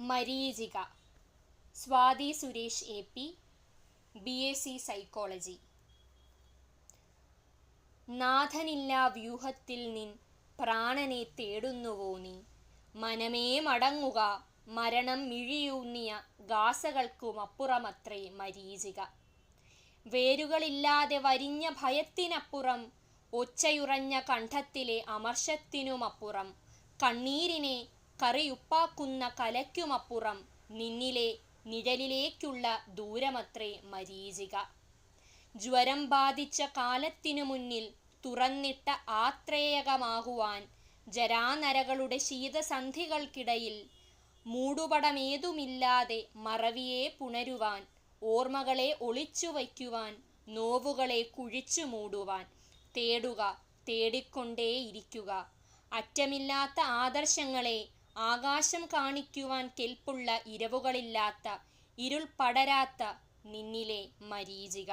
മരീചിക. Swathi Suresh A P B S C psychology. നാഥനില്ലാ വ്യൂഹത്തിൽ നിൻ പ്രാണനെ തേടുന്നുവോ നീ? മനമേ മടങ്ങുക മരണം മിഴിയൂന്നിയ ഗാസകൾക്കുമപ്പുറമത്രേ മരീചിക. വേരുകളില്ലാതെ വരിഞ്ഞ ഭയത്തിനപ്പുറം ഒച്ചയുറഞ്ഞ കണ്ഠത്തിലെ അമർഷത്തിനുമപ്പുറം കണ്ണീരിനെ കറിയുപ്പാക്കുന്ന കലയ്ക്കുമപ്പുറം നിന്നിലെ നിഴലിലേക്കുള്ള ദൂരമത്രേ മരീചിക. ജ്വരം ബാധിച്ച കാലത്തിനു മുന്നിൽ തുറന്നിട്ട ആത്രേയകമാകുവാൻ ജരാനരകളുടെ ശീതസന്ധികൾക്കിടയിൽ മൂടുപടമേതുമില്ലാതെ മറവിയെ പുണരുവാൻ ഓർമ്മകളെ ഒളിച്ചു വയ്ക്കുവാൻ നോവുകളെ കുഴിച്ചു മൂടുവാൻ തേടുക തേടിക്കൊണ്ടേയിരിക്കുക. അറ്റമില്ലാത്ത ആദർശങ്ങളെ ആകാശം കാണിക്കുവാൻ കെൽപ്പുള്ള ഇരവുകളില്ലാത്ത ഇരുൾ പടരാത്ത നിന്നിലെ മരീചിക.